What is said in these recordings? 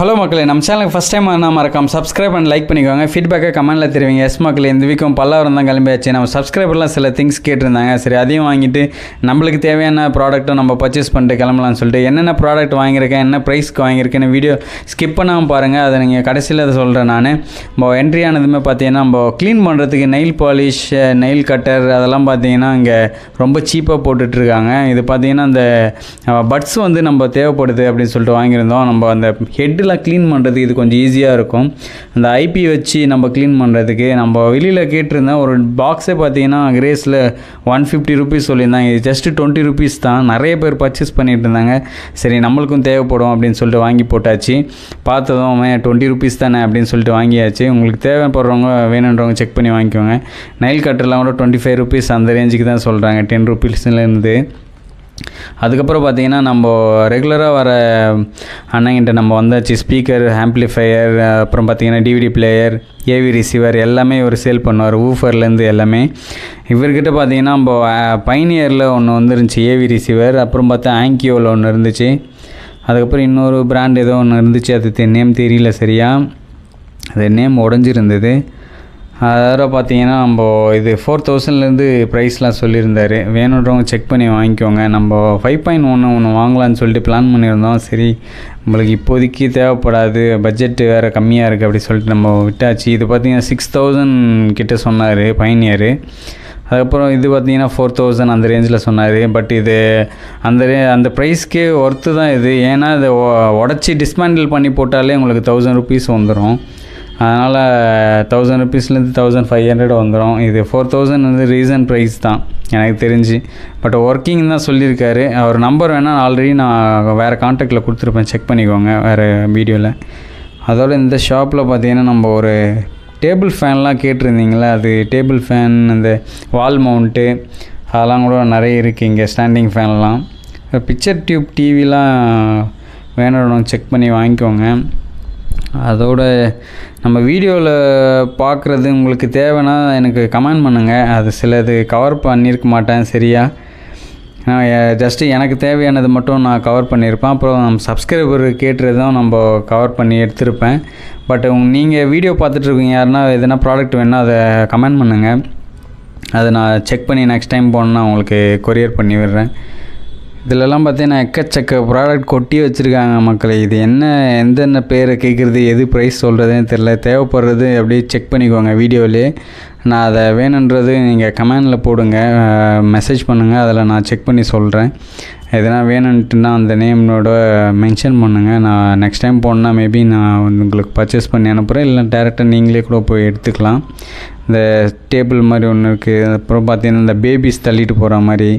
Hello மக்களே நம்ம சேனலுக்கு ஃபஸ்ட் டைம் நான் மறக்காம சப்ஸ்கிரைப் அண்ட் லைக் பண்ணிக்கோங்க. ஃபீட்பேக்கை கமெண்ட்டில் தெரிவிங்க. எஸ் மக்களே இந்த வீக்கும் பல்லாவரம் தான் கிளம்பியாச்சு. நம்ம சப்ஸ்கிரைபர்லாம் சில திங்ஸ் கேட்டிருந்தாங்க. சரி அதையும் வாங்கிட்டு நம்மளுக்கு தேவையான ப்ராடக்ட்டும் நம்ம பர்ச்சேஸ் பண்ணிட்டு கிளம்பலாம்னு சொல்லிட்டு என்னென்ன ப்ராடக்ட் வாங்கியிருக்கேன் என்ன ப்ரைஸ்க்கு வாங்கியிருக்கேன்னு வீடியோ ஸ்கிப் பண்ணாமல் பாருங்கள் அதை நீங்கள் கடைசியில் அதை சொல்கிறேன் நான். நம்ம என்ட்ரி ஆனதுமே பார்த்தீங்கன்னா நம்ம க்ளீன் பண்ணுறதுக்கு நெயில் பாலிஷ் நெயில் கட்டர் அதெல்லாம் பார்த்தீங்கன்னா இங்கே ரொம்ப சீப்பாக போட்டுட்ருக்காங்க. இது பார்த்தீங்கன்னா அந்த பட்ஸ் வந்து நம்ம தேவைப்படுது அப்படின்னு சொல்லிட்டு வாங்கியிருந்தோம். நம்ம அந்த ஹெட்டில் ஹெட்டெலாம் க்ளீன் பண்ணுறதுக்கு இது கொஞ்சம் ஈஸியாக இருக்கும். அந்த ஐபி வச்சு நம்ம க்ளீன் பண்ணுறதுக்கு நம்ம வெளியில் கேட்டிருந்தோம் ஒரு பாக்ஸே பார்த்தீங்கன்னா கிரேஸில் ஒன் ஃபிஃப்டி ருபீஸ் சொல்லியிருந்தாங்க. இது ஜஸ்ட்டு டுவெண்ட்டி ருபீஸ் தான். நிறைய பேர் பர்ச்சேஸ் பண்ணிகிட்டு இருந்தாங்க. சரி நம்மளுக்கும் தேவைப்படும் அப்படின்னு சொல்லிட்டு வாங்கி போட்டாச்சு. பார்த்ததும் டுவெண்ட்டி ருபீஸ் தானே அப்படின்னு சொல்லிட்டு வாங்கியாச்சு. உங்களுக்கு தேவைப்படுறவங்க வேணுன்றவங்க செக் பண்ணி வாங்கிக்கோங்க. நைல் கட்டர்லாம் கூட டுவெண்ட்டி ஃபைவ் ருபீஸ் அந்த ரேஞ்சுக்கு தான் சொல்கிறாங்க டென் ருபீஸ்லேருந்து அதுக்கப்புறம் பார்த்தீங்கன்னா நம்ம ரெகுலராக வர அண்ணங்கிட்ட நம்ம வந்தாச்சு ஸ்பீக்கர் ஆம்ப்ளிஃபையர் அப்புறம் பார்த்தீங்கன்னா டிவிடி பிளேயர் ஏவி ரிசீவர் எல்லாமே இவர் சேல் பண்ணுவார். ஊஃபர்லேருந்து எல்லாமே. இவர்கிட்ட பார்த்தீங்கன்னா நம்ம பைனியரில் ஒன்று வந்துருந்துச்சு ஏவி ரிசீவர் அப்புறம் பார்த்தா ஆங்கியோவில் ஒன்று இருந்துச்சு. அதுக்கப்புறம் இன்னொரு பிராண்ட் ஏதோ ஒன்று இருந்துச்சு. அது நேம் தெரியல சரியா. அது நேம் உடஞ்சிருந்தது. அதோட பார்த்தீங்கன்னா நம்ம இது ஃபோர் தௌசண்ட்லேருந்து ப்ரைஸ்லாம் சொல்லியிருந்தார். வேணுன்றவங்க செக் பண்ணி வாங்கிக்கோங்க. நம்ம ஃபைவ் பாயிண்ட் ஒன்று ஒன்று வாங்கலான்னு சொல்லிட்டு பிளான் பண்ணியிருந்தோம். சரி நம்மளுக்கு இப்போதைக்கு தேவைப்படாது. பட்ஜெட் வேறு கம்மியாக இருக்குது அப்படி சொல்லிட்டு நம்ம விட்டாச்சு. இது பார்த்தீங்கன்னா சிக்ஸ் தௌசண்ட் கிட்ட சொன்னார் பைனியரு அதுக்கப்புறம் இது பார்த்தீங்கன்னா ஃபோர் தௌசண்ட் அந்த ரேஞ்சில் சொன்னார். பட் இது அந்த ரே அந்த ப்ரைஸ்க்கே ஒர்த்து தான் இது. ஏன்னா இதை உடச்சி டிஸ்மேண்டில் பண்ணி போட்டாலே உங்களுக்கு தௌசண்ட் ருபீஸ் வந்துடும் அதனால் தௌசண்ட் ருபீஸ்லேருந்து தௌசண்ட் ஃபைவ் ஹண்ட்ரட் வந்துடும் இது ஃபோர் தௌசண்ட் வந்து ரீசன் ப்ரைஸ் தான் எனக்கு தெரிஞ்சு. பட் ஒர்க்கிங் தான் சொல்லியிருக்காரு. அவர் நம்பர் வேணால் ஆல்ரெடி நான் வேறு காண்டாக்டில் கொடுத்துருப்பேன். செக் பண்ணிக்கோங்க வேறு வீடியோவில் அதோட இந்த ஷாப்பில் பார்த்தீங்கன்னா நம்ம ஒரு டேபிள் ஃபேன்லாம் கேட்டிருந்தீங்களே அது டேபிள் ஃபேன் இந்த வால் மவுண்ட்டு அதெல்லாம் கூட நிறைய இருக்குது இங்கே ஸ்டாண்டிங் ஃபேன்லாம் பிக்சர் டியூப் டிவிலாம் வேணும் செக் பண்ணி வாங்கிக்கோங்க. அதோட நம்ம வீடியோவில் பார்க்குறது உங்களுக்கு தேவைன்னா எனக்கு கமெண்ட் பண்ணுங்கள் அது சிலது கவர் பண்ணியிருக்க மாட்டேன் சரியா? நான் ஜஸ்ட்டு எனக்கு தேவையானது மட்டும் நான் கவர் பண்ணியிருப்பேன் அப்புறம் நம்ம சப்ஸ்கிரைபர் கேட்டுறதும் நம்ம கவர் பண்ணி எடுத்திருப்பேன். பட் நீங்கள் வீடியோ பார்த்துட்ருக்கீங்க யாருன்னா எதுனா ப்ராடக்ட் வேணால் அதை கமெண்ட் பண்ணுங்கள் அதை நான் செக் பண்ணி நெக்ஸ்ட் டைம் போனால் உங்களுக்கு கொரியர் பண்ணி விடுறேன். இதிலெல்லாம் பார்த்தீங்கன்னா எக்கச்சக்க ப்ராடக்ட் கொட்டி வச்சுருக்காங்க மக்களை. இது என்ன எந்தெந்த பேரை கேட்குறது எது ப்ரைஸ் சொல்கிறதுன்னு தெரில தேவைப்படுறது அப்படியே செக் பண்ணிக்கோங்க வீடியோவிலே. நான் அதை வேணுன்றது நீங்கள் கமெண்டில் போடுங்க மெசேஜ் பண்ணுங்கள் அதில் நான் செக் பண்ணி சொல்கிறேன் எதனா வேணுன்ட்டுனா அந்த நேமோட மென்ஷன் பண்ணுங்கள் நான் நெக்ஸ்ட் டைம் போனால் மேபி நான் உங்களுக்கு பர்ச்சேஸ் பண்ணி அனுப்புகிறேன் இல்லை டேரெக்டாக நீங்களே கூட போய் எடுத்துக்கலாம். இந்த டேபிள் மாதிரி ஒன்று இருக்குது அப்புறம் பார்த்தீங்கன்னா இந்த பேபிஸ் தள்ளிட்டு போகிற மாதிரி.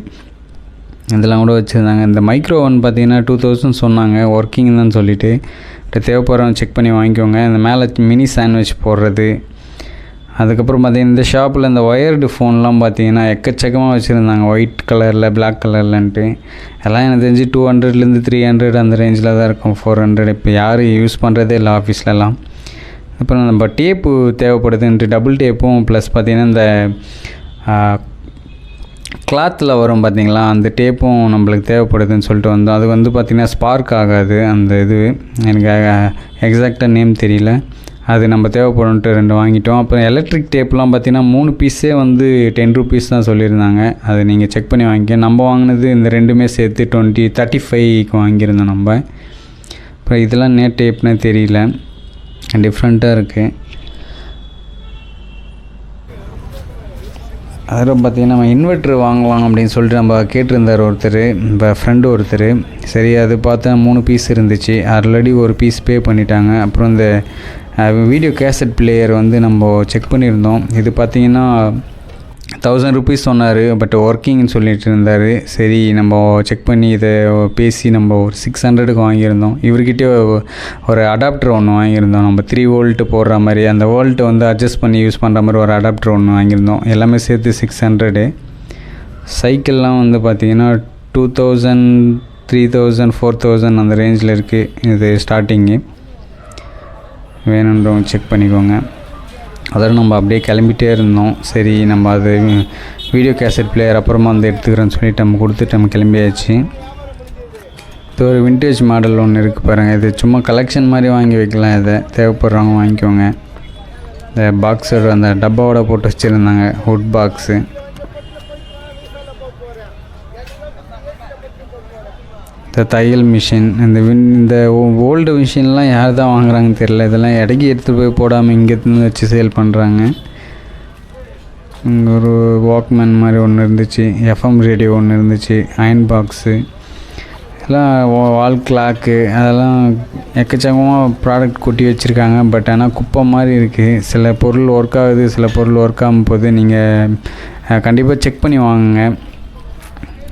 இதெல்லாம் கூட வச்சுருந்தாங்க. இந்த மைக்ரோ ஒன் பார்த்தீங்கன்னா டூ தௌசண்ட் சொன்னாங்க. ஒர்க்கிங் தான் சொல்லிவிட்டு தேவைப்படுறவங்க செக் பண்ணி வாங்கிக்கோங்க. இந்த மேலே மினி சாண்ட்விச் போடுறது. அதுக்கப்புறம் பார்த்தீங்கன்னா இந்த ஷாப்பில் இந்த ஒயர்டு ஃபோன்லாம் பார்த்தீங்கன்னா எக்கச்சக்கமாக வச்சுருந்தாங்க. ஒயிட் கலரில் பிளாக் கலர்லன்ட்டு எல்லாம் எனக்கு தெரிஞ்சு டூ ஹண்ட்ரட்லேருந்து த்ரீ ஹண்ட்ரட் அந்த ரேஞ்சில் தான் இருக்கும். ஃபோர் ஹண்ட்ரட் இப்போ யாரும் யூஸ் பண்ணுறதே இல்லை ஆஃபீஸ்லலாம் அப்புறம் நம்ம டேப்பு தேவைப்படுதுன்ட்டு டபுள் டேப்பும் ப்ளஸ் பார்த்திங்கன்னா இந்த கிளாத்தில் வரும் பார்த்திங்களா அந்த டேப்பும் நம்மளுக்கு தேவைப்படுதுன்னு சொல்லிட்டு வந்தோம். அது வந்து பார்த்திங்கன்னா ஸ்பார்க் ஆகாது. அந்த இது எனக்கு எக்ஸாக்டாக நேம் தெரியல. அது நம்ம தேவைப்படும்ட்டு ரெண்டு வாங்கிட்டோம். அப்புறம் எலக்ட்ரிக் டேப்லாம் பார்த்திங்கன்னா மூணு பீஸே வந்து டென் ருபீஸ் தான் சொல்லியிருந்தாங்க. அதை நீங்கள் செக் பண்ணி வாங்கிக்க. நம்ம வாங்கினது இந்த ரெண்டுமே சேர்த்து டுவெண்ட்டி தேர்ட்டி ஃபைவ்க்கு வாங்கியிருந்தோம் நம்ம. அப்புறம் இதெல்லாம் நேட் டேப்னே தெரியல. டிஃப்ரெண்ட்டாக இருக்குது அதில் பார்த்திங்கன்னா நம்ம இன்வெர்ட்ரு வாங்கலாம் அப்படின்னு சொல்லிட்டு நம்ம கேட்டிருந்தார் ஒருத்தர் இப்போ ஃப்ரெண்டு ஒருத்தர். சரி அது பார்த்தா மூணு பீஸ் இருந்துச்சு. ஆல்ரெடி ஒரு பீஸ் பே பண்ணிட்டாங்க. அப்புறம் இந்த வீடியோ கேசட் பிளேயர் வந்து நம்ம செக் பண்ணியிருந்தோம். இது பார்த்திங்கன்னா தௌசண்ட் ருபீஸ் சொன்னார் பட் ஒர்க்கிங்னு சொல்லிட்டு இருந்தார். சரி நம்ம செக் பண்ணி இதை பேசி நம்ம ஒரு சிக்ஸ் ஹண்ட்ரடுக்கு வாங்கியிருந்தோம். இவர்கிட்டே ஒரு அடாப்டர் ஒன்று வாங்கியிருந்தோம். நம்ம த்ரீ வோல்ட்டு போடுற மாதிரி அந்த வோல்ட்டு வந்து அட்ஜஸ்ட் பண்ணி யூஸ் பண்ணுற மாதிரி ஒரு அடாப்டர் ஒன்று வாங்கியிருந்தோம். எல்லாமே சேர்த்து சிக்ஸ் ஹண்ட்ரடு சைக்கிள்லாம் வந்து பார்த்திங்கன்னா two thousand three thousand four thousand அந்த ரேஞ்சில் இருக்குது இது ஸ்டார்டிங்கு வேணுன்றவங்க செக் பண்ணிக்கோங்க. அதோட நம்ம அப்படியே கிளம்பிட்டே இருந்தோம். சரி நம்ம அது வீடியோ கேசட் பிளேயர் அப்புறமா வந்து எடுத்துக்கிறேன்னு சொல்லிட்டு நம்ம கொடுத்துட்டு நம்ம கிளம்பியாச்சு. இது ஒரு விண்டேஜ் மாடல் ஒன்று இருக்குது பாருங்கள் இது சும்மா கலெக்ஷன் மாதிரி வாங்கி வைக்கலாம். இதை தேவைப்படுறவங்க வாங்கிக்கோங்க. இந்த பாக்ஸோட அந்த டப்பாவோட போட்டு வச்சுருந்தாங்க வுட் பாக்ஸு இந்த தையல் மிஷின் இந்த வின் இந்த ஓல்டு மிஷின்லாம் யார் தான் வாங்குறாங்கன்னு தெரியல. இதெல்லாம் இடைக்கி எடுத்துகிட்டு போய் போடாமல் இங்கேருந்து வச்சு சேல் பண்ணுறாங்க இங்கே ஒரு வாக்மேன் மாதிரி ஒன்று இருந்துச்சு. எஃப்எம் ரேடியோ ஒன்று இருந்துச்சு. அயன் பாக்ஸு எல்லாம் வால் கிளாக்கு அதெல்லாம் எக்கச்சக்கமாக ப்ராடக்ட் கொட்டி வச்சுருக்காங்க. பட் ஆனால் குப்பை மாதிரி இருக்குது சில பொருள் ஒர்க் ஆகுது சில பொருள் ஒர்க் ஆகும் போது நீங்கள் கண்டிப்பாக செக் பண்ணி வாங்குங்க.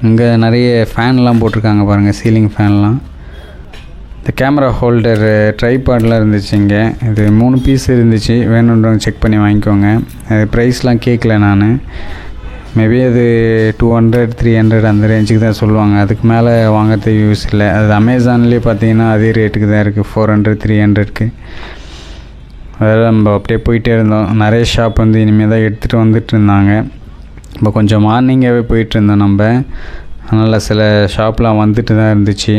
இங்கே நிறைய ஃபேன்லாம் போட்டிருக்காங்க பாருங்கள் சீலிங் ஃபேன்லாம். இந்த கேமரா ஹோல்டர் ட்ரைபாட்லாம் இருந்துச்சு இங்கே. இது மூணு பீஸ் இருந்துச்சு. வேணுன்றவங்க செக் பண்ணி வாங்கிக்கோங்க. அது ப்ரைஸ்லாம் கேட்கல நான். மேபி அது டூ ஹண்ட்ரட் த்ரீ ஹண்ட்ரட் அந்த ரேஞ்சுக்கு தான் சொல்லுவாங்க. அதுக்கு மேலே வாங்குறதுக்கு யூஸ் இல்லை. அது அமேசான்லேயே பார்த்தீங்கன்னா அதே ரேட்டுக்கு தான் இருக்குது ஃபோர் ஹண்ட்ரட் த்ரீ ஹண்ட்ரட்க்கு அதெல்லாம் நம்ம அப்படியே போயிட்டே இருந்தோம். நிறைய ஷாப் வந்து இனிமேல் தான் எடுத்துகிட்டு வந்துட்டு இருந்தாங்க. இப்போ கொஞ்சம் மார்னிங்காகவே போயிட்டு இருந்தோம் நம்ம. அதனால் சில ஷாப்லாம் வந்துட்டு தான் இருந்துச்சு.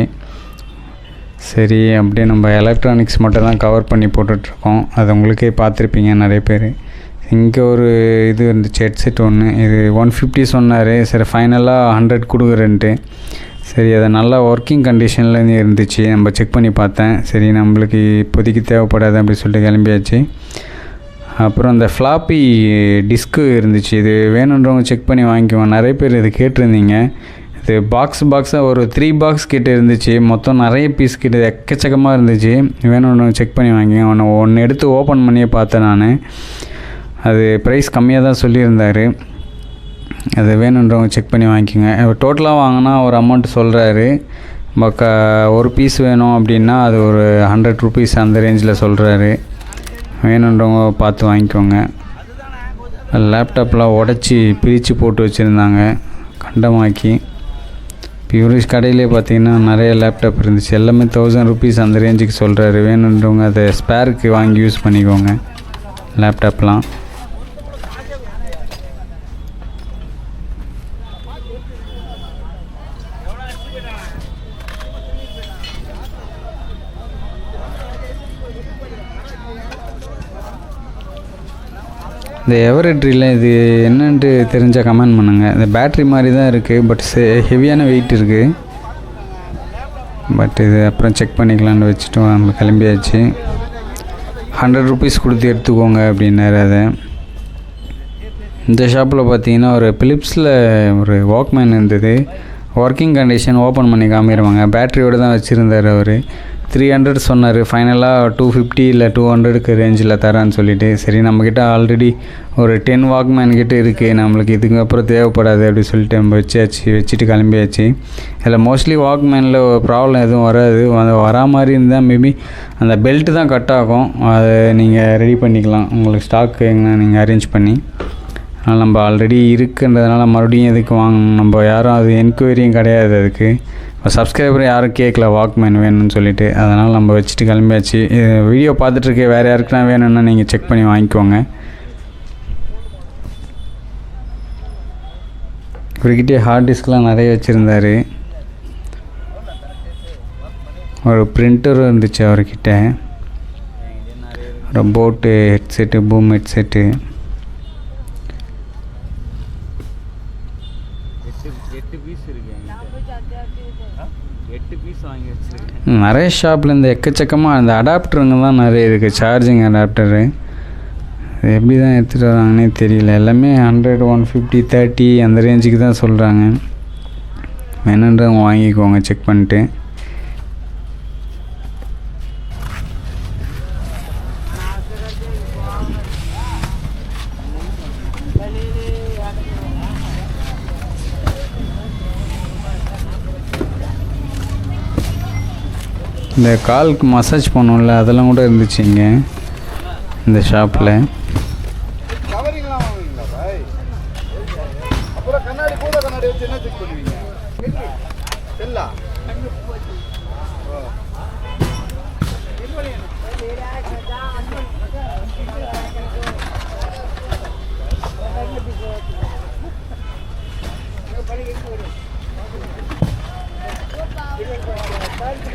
சரி அப்படியே நம்ம எலக்ட்ரானிக்ஸ் மட்டும் தான் கவர் பண்ணி போட்டுட்ருக்கோம். அது உங்களுக்கே பார்த்துருப்பீங்க நிறைய பேர். இங்கே ஒரு இது இருந்துச்சு ஹெட்செட் ஒன்று இது ஒன் ஃபிஃப்டி சொன்னார். சரி ஃபைனலாக ஹண்ட்ரட் கொடுக்குறேன்ட்டு. சரி அது நல்லா ஒர்க்கிங் கண்டிஷன்லேருந்து இருந்துச்சு. நம்ம செக் பண்ணி பார்த்தேன். சரி நம்மளுக்கு இப்போதைக்கு தேவைப்படாது அப்படின்னு சொல்லிட்டு கிளம்பியாச்சு. அப்புறம் அந்த ஃப்ளாப்பி டிஸ்க்கு இருந்துச்சு. இது வேணுன்றவங்க செக் பண்ணி வாங்கிக்குவோம். நிறைய பேர் இது கேட்டிருந்தீங்க. இது பாக்ஸ் பாக்ஸாக ஒரு த்ரீ பாக்ஸ் கிட்ட இருந்துச்சு. மொத்தம் நிறைய பீஸ் கிட்ட எக்கச்சக்கமாக இருந்துச்சு. வேணுன்றவங்க செக் பண்ணி வாங்கிங்க ஒன்று ஒன்று எடுத்து ஓப்பன் பண்ணியே பார்த்தேன் நான். அது ப்ரைஸ் கம்மியாக தான் சொல்லியிருந்தார். அது வேணுன்றவங்க செக் பண்ணி வாங்கிக்கோங்க. டோட்டலாக வாங்கினா ஒரு அமௌண்ட் சொல்கிறாரு பக்க ஒரு பீஸ் வேணும் அப்படின்னா அது ஒரு ஹண்ட்ரட் ருபீஸ் அந்த ரேஞ்சில் சொல்கிறாரு வேணுன்றவங்க பார்த்து வாங்கிக்கோங்க. லேப்டாப்லாம் உடச்சி பிரித்து போட்டு வச்சுருந்தாங்க. கண்டமாக்கி. பியூரிஷ் கடையிலே பார்த்தீங்கன்னா நிறைய லேப்டாப் இருந்துச்சு. எல்லாமே தௌசண்ட் ருபீஸ் அந்த ரேஞ்சுக்கு சொல்கிறாரு வேணுன்றவங்க அதை ஸ்பேருக்கு வாங்கி யூஸ் பண்ணிக்கோங்க. லேப்டாப்லாம் இந்த எவரெட்ரியில் இது என்னன்ட்டு தெரிஞ்சால் கமெண்ட் பண்ணுங்கள் இந்த பேட்ரி மாதிரி தான் இருக்குது பட் ஹெவியான வெயிட் இருக்குது பட் இது அப்புறம் செக் பண்ணிக்கலான்னு வச்சுட்டு நம்ம கிளம்பியாச்சு. ஹண்ட்ரட் ருபீஸ் கொடுத்து எடுத்துக்கோங்க அப்படின்னாரு அதை. இந்த ஷாப்பில் பார்த்தீங்கன்னா ஒரு பிலிப்ஸில் ஒரு வாக்மேன் இருந்தது. ஒர்க்கிங் கண்டிஷன் ஓப்பன் பண்ணி காமிடுவாங்க பேட்டரியோடு தான் வச்சுருந்தார் அவர். த்ரீ ஹண்ட்ரட் சொன்னார். ஃபைனலாக டூ ஃபிஃப்டி இல்லை டூ ஹண்ட்ரடுக்கு ரேஞ்சில் தரேன்னு சொல்லிட்டு. சரி நம்மக்கிட்ட ஆல்ரெடி ஒரு டென் வாக்மேன் கிட்ட இருக்குது நம்மளுக்கு இதுக்கப்புறம் தேவைப்படாது அப்படி சொல்லிட்டு நம்ம வச்சாச்சு வச்சுட்டு கிளம்பியாச்சு. இதில் மோஸ்ட்லி வாக்மேனில் ப்ராப்ளம் எதுவும் வராது. அது வரா மாதிரி இருந்தால் மேபி அந்த பெல்ட்டு தான் கட் ஆகும். அதை நீங்கள் ரெடி பண்ணிக்கலாம். உங்களுக்கு ஸ்டாக் எங்கே நீங்கள் அரேஞ்ச் பண்ணி. அதனால் நம்ம ஆல்ரெடி இருக்குன்றதுனால மறுபடியும் எதுக்கு வாங்கணும்? நம்ம யாரும் அது என்கொயரியும் கிடையாது அதுக்கு. சப்ஸ்கிரைபர் யாரும் கேட்கல வாக்மேன் வேணும்னு சொல்லிட்டு அதனால் நம்ம வச்சுட்டு கிளம்பியாச்சு. வீடியோ பார்த்துட்ருக்க வேறு யாருக்குனா வேணும்னா நீங்கள் செக் பண்ணி வாங்கிக்கோங்க. இவர்கிட்டே ஹார்ட் டிஸ்க்லாம் நிறைய வச்சுருந்தார். ஒரு பிரிண்டரும் இருந்துச்சு அவர்கிட்ட. ஒரு போட்டு ஹெட்செட்டு பூம் ஹெட்செட்டு எட்டு பீஸ் இருக்கு எட்டு பீஸ் வாங்கி வச்சிருக்கேன் நிறைய ஷாப்பில் இந்த எக்கச்சக்கமாக அந்த அடாப்டருங்க தான் நிறைய இருக்குது சார்ஜிங் அடாப்டரு அது எப்படி தான் எடுத்துகிட்டு வராங்கன்னே தெரியல. எல்லாமே ஹண்ட்ரட் ஒன் ஃபிஃப்டி தேர்ட்டி அந்த ரேஞ்சுக்கு தான் சொல்கிறாங்க என்னன்றவங்க வாங்கிக்கோங்க செக் பண்ணிட்டு. இந்த காலுக்கு மசாஜ் பண்ணோம்ல அதெல்லாம் கூட இருந்துச்சு இங்கே இந்த ஷாப்பில்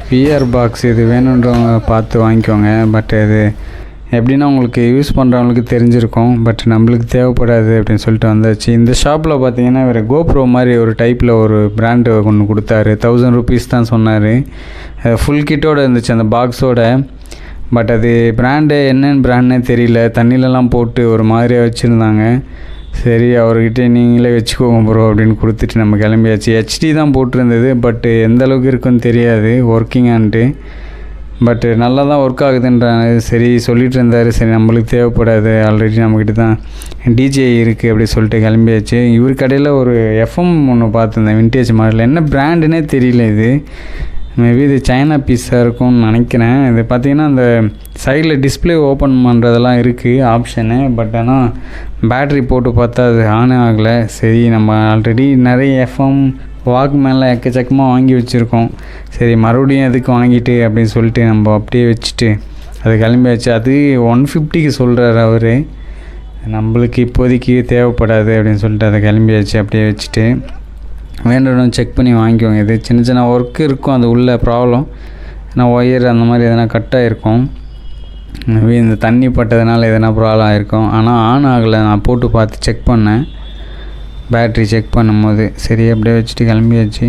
பிஆர் பாக்ஸ் இது வேணுன்றவங்க பார்த்து வாங்கிக்கோங்க. பட் இது எப்படின்னா உங்களுக்கு யூஸ் பண்ணுறவங்களுக்கு தெரிஞ்சிருக்கும். பட் நம்மளுக்கு தேவைப்படாது அப்படின்னு சொல்லிட்டு வந்தாச்சு. இந்த ஷாப்பில் பார்த்தீங்கன்னா வேறு கோப்ரோ மாதிரி ஒரு டைப்பில் ஒரு பிராண்டு ஒன்று கொடுத்தாரு. தௌசண்ட் ருபீஸ் தான் சொன்னார். ஃபுல் கிட்டோடு இருந்துச்சு அந்த பாக்ஸோட பட் அது பிராண்டு என்னென்னு பிராண்ட்னே தெரியல. தண்ணியிலலாம் போட்டு ஒரு மாதிரியாக வச்சுருந்தாங்க. சரி அவர்கிட்ட நீங்களே வச்சுக்கோங்க ப்ரோ அப்படின்னு கொடுத்துட்டு நம்ம கிளம்பியாச்சு. ஹெச்டி தான் போட்டிருந்தது பட்டு எந்த அளவுக்கு இருக்குன்னு தெரியாது ஒர்க்கிங்கான்ட்டு பட்டு நல்லா தான் ஒர்க் ஆகுதுன்றாங்க. சரி சொல்லிட்டு இருந்தார். சரி நம்மளுக்கு தேவைப்படாது. ஆல்ரெடி நம்மக்கிட்ட தான் டிஜே இருக்குது அப்படி சொல்லிட்டு கிளம்பியாச்சு. இவர் கடையில் ஒரு எஃப்எம் ஒன்று பார்த்துருந்தேன் விண்டேஜ் மாடல் என்ன பிராண்டுனே தெரியல இது. மேபி இது சைனா பீஸாக இருக்கும்னு நினைக்கிறேன். இது பார்த்தீங்கன்னா அந்த சைடில் டிஸ்ப்ளே ஓப்பன் பண்ணுறதெல்லாம் இருக்குது ஆப்ஷனு பட் ஆனால் பேட்ரி போட்டு பார்த்தா அது ஆனே ஆகலை. சரி நம்ம ஆல்ரெடி நிறைய எஃப்எம் வாக் மேலே எக்கச்சக்கமாக வாங்கி வச்சுருக்கோம். சரி மறுபடியும் எதுக்கு வாங்கிட்டு அப்படின்னு சொல்லிட்டு நம்ம அப்படியே வச்சுட்டு அது கிளம்பியாச்சு. அது ஒன் ஃபிஃப்டிக்கு சொல்கிறாரு அவர். நம்மளுக்கு இப்போதைக்கு தேவைப்படாது அப்படின்னு சொல்லிட்டு அதை கிளம்பியாச்சு. அப்படியே வச்சுட்டு. வேண்டணும் செக் பண்ணி வாங்கிக்கோங்க. இது சின்ன சின்ன ஒர்க் இருக்கும் அது உள்ள ப்ராப்ளம் ஏன்னா ஒயர் அந்த மாதிரி எதனா கட் ஆகிருக்கும் இந்த தண்ணி பட்டதுனால எதனா ப்ராப்ளம் ஆகிருக்கும் ஆனால் ஆன் ஆகலை. நான் போட்டு பார்த்து செக் பண்ணேன். பேட்ரி செக் பண்ணும்போது. சரி அப்படியே வச்சுட்டு கிளம்பியாச்சு.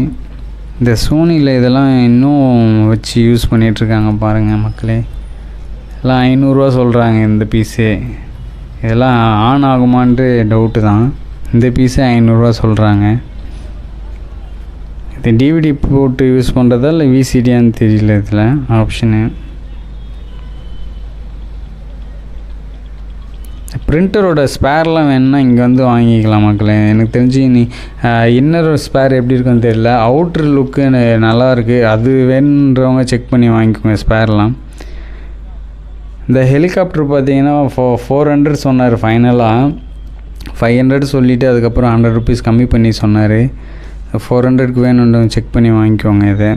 இந்த சோனியில் இதெல்லாம் இன்னும் வச்சு யூஸ் பண்ணிகிட்ருக்காங்க பாருங்கள் மக்களே. எல்லாம் ஐநூறுரூவா சொல்கிறாங்க இந்த பீஸே இதெல்லாம் ஆன் ஆகுமான்ட்டு டவுட்டு தான். இந்த பீஸே ஐநூறுரூவா சொல்கிறாங்க இது டிவிடி போட்டு யூஸ் பண்ணுறதா இல்லை விசிடியான்னு தெரியல இதில்? ஆப்ஷனு பிரிண்டரோட ஸ்பேர்லாம் வேணுன்னா இங்கே வந்து வாங்கிக்கலாம் மக்களே. எனக்கு தெரிஞ்சு நீ இன்னர் ஸ்பேர் எப்படி இருக்குன்னு தெரியல. அவுட்ரு லுக்கு நல்லா இருக்குது அது வேணுன்றவங்க செக் பண்ணி வாங்கிக்கோங்க ஸ்பேர்லாம் இந்த ஹெலிகாப்டர் பார்த்தீங்கன்னா ஃபோ ஃபோர் ஹண்ட்ரட் சொன்னார் ஃபைனலாக ஃபைவ் ஹண்ட்ரட் சொல்லிவிட்டு அதுக்கப்புறம் ஹண்ட்ரட் ருபீஸ் கம்மி பண்ணி சொன்னார். ஃபோர் ஹண்ட்ரட்க்கு வேணுன்றவங்க செக் பண்ணி வாங்கிக்கோங்க இதை.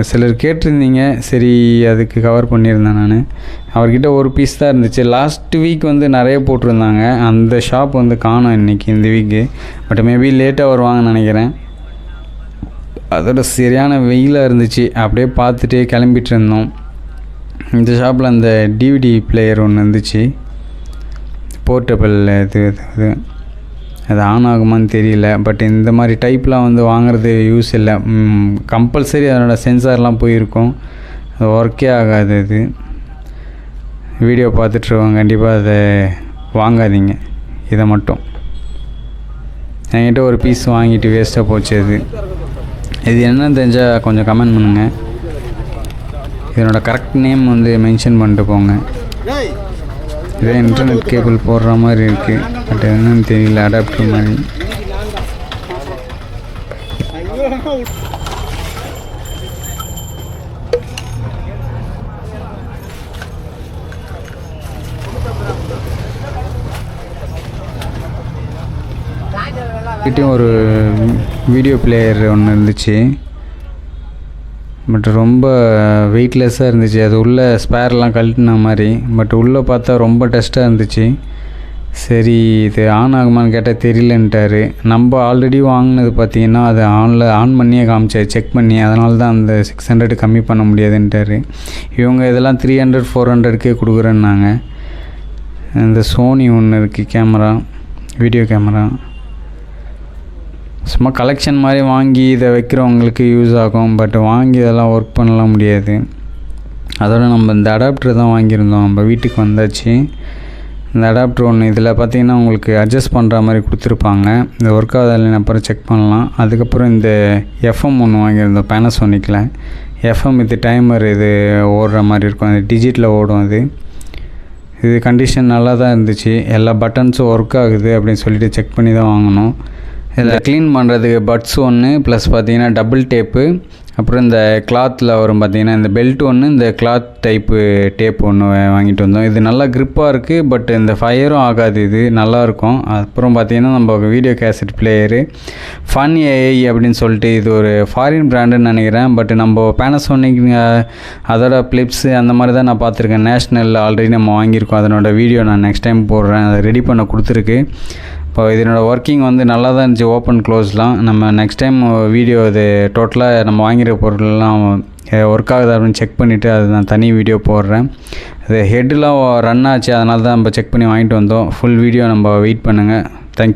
சிலர் கேட்டிருந்தீங்க சரி அதுக்கு கவர் பண்ணியிருந்தேன் நான். அவர்கிட்ட ஒரு பீஸ் தான் இருந்துச்சு. லாஸ்ட் வீக் வந்து நிறைய போட்டிருந்தாங்க. அந்த ஷாப் வந்து காணோம் இன்றைக்கி இந்த வீக்கு பட் மேபி லேட்டாக வருவாங்கன்னு நினைக்கிறேன். அதோட சரியான வெயிலாக இருந்துச்சு. அப்படியே பார்த்துட்டே கிளம்பிட்டு இருந்தோம். இந்த ஷாப்பில் அந்த டிவிடி பிளேயர் ஒன்று இருந்துச்சு. போர்ட்டபிள் இது இது. அது ஆன் ஆகுமான்னு தெரியல. பட் இந்த மாதிரி டைப்லாம் வந்து வாங்குறது யூஸ் இல்லை. கம்பல்சரி அதனோட சென்சார்லாம் போயிருக்கும். அது ஒர்க்கே ஆகாது இது வீடியோ பார்த்துட்ருக்கோங்க கண்டிப்பாக அதை வாங்காதீங்க. இதை மட்டும். என்கிட்ட ஒரு பீஸ் வாங்கிட்டு வேஸ்ட்டாக போச்சு அது. இது என்னன்னு தெரிஞ்சால் கொஞ்சம் கமெண்ட் பண்ணுங்கள் இதனோட கரெக்ட் நேம் வந்து மென்ஷன் பண்ணிட்டு போங்க. இதே இன்டர்நெட் கேபிள் போடுற மாதிரி இருக்குது பட் என்னன்னு தெரியல அடாப்டர் மாதிரி கிட்டேயும் ஒரு வீடியோ பிளேயர் ஒன்று இருந்துச்சு பட் ரொம்ப uh, வெயிட்லெஸ்ஸாக இருந்துச்சு. அது உள்ளே ஸ்பேர்லாம் கழட்டின மாதிரி. பட் உள்ளே பார்த்தா ரொம்ப டஸ்ட்டாக இருந்துச்சு. சரி இது ஆன் ஆகுமான்னு கேட்டால் தெரியலன்ட்டாரு. நம்ம ஆல்ரெடி வாங்கினது பார்த்தீங்கன்னா அது ஆனில் ஆன் பண்ணியே காமிச்சார் செக் பண்ணி. அதனால தான் அந்த சிக்ஸ் ஹண்ட்ரட் கம்மி பண்ண முடியாதுன்ட்டாரு. இவங்க இதெல்லாம் த்ரீ ஹண்ட்ரட் ஃபோர் ஹண்ட்ரட்கே கொடுக்குறேன்னாங்க. இந்த சோனி ஒன்று இருக்குது கேமரா வீடியோ கேமரா சும்மா கலெக்ஷன் மாதிரி வாங்கி இதை வைக்கிறவங்களுக்கு யூஸ் ஆகும் பட் வாங்கி இதெல்லாம் ஒர்க் பண்ணலாம் முடியாது. அதோட நம்ம இந்த அடாப்டர் தான் வாங்கியிருந்தோம். நம்ம வீட்டுக்கு வந்தாச்சு. இந்த அடாப்டர் ஒன்று இதில் பார்த்தீங்கன்னா உங்களுக்கு அட்ஜஸ்ட் பண்ணுற மாதிரி கொடுத்துருப்பாங்க. இந்த ஒர்க் ஆகுதில்லைன்னு அப்புறம் செக் பண்ணலாம். அதுக்கப்புறம் இந்த எஃப்எம் ஒன்று வாங்கியிருந்தோம் பேனசோனிக்கில் எஃப்எம் இது டைமர் இது ஓடுற மாதிரி இருக்கும். அது டிஜிட்டில் ஓடும் அது. இது கண்டிஷன் நல்லா தான் இருந்துச்சு. எல்லா பட்டன்ஸும் ஒர்க் ஆகுது அப்படின்னு சொல்லிட்டு செக் பண்ணி தான் வாங்கினோம். இதில் க்ளீன் பண்ணுறதுக்கு பட்ஸ் ஒன்று ப்ளஸ் பார்த்தீங்கன்னா டபுள் டேப்பு அப்புறம் இந்த கிளாத்தில் வரும் பார்த்தீங்கன்னா இந்த பெல்ட் ஒன்று இந்த கிளாத் டைப்பு டேப் ஒன்று வாங்கிட்டு வந்தோம். இது நல்லா க்ரிப்பாக இருக்குது பட் இந்த ஃபயரும் ஆகாது இது நல்லாயிருக்கும் அப்புறம் பார்த்தீங்கன்னா நம்ம video cassette player fun AI அப்படின்னு சொல்லிட்டு இது ஒரு ஃபாரின் பிராண்டுன்னு நினைக்கிறேன். பட் நம்ம பேனசோனிக் அதோட பிளிப்ஸு அந்த மாதிரி தான் நான் பார்த்துருக்கேன். நேஷ்னலில் ஆல்ரெடி நம்ம வாங்கியிருக்கோம். அதனோட வீடியோ நான் நெக்ஸ்ட் டைம் போடுறேன். அதை ரெடி பண்ண கொடுத்துருக்கு. இப்போ இதனோட ஒர்க்கிங் வந்து நல்லா தான் இருந்துச்சு ஓப்பன் க்ளோஸ்லாம் நம்ம நெக்ஸ்ட் டைம் வீடியோ இது டோட்டலாக நம்ம வாங்கிற பொருள்லாம் ஒர்க் ஆகுதா அப்படின்னு செக் பண்ணிவிட்டு அது நான் தனி வீடியோ போடுறேன். அது ஹெட்டெலாம் ரன் ஆச்சு அதனால தான் நம்ம செக் பண்ணி வாங்கிட்டு வந்தோம். ஃபுல் வீடியோ நம்ம வெயிட் பண்ணுங்கள்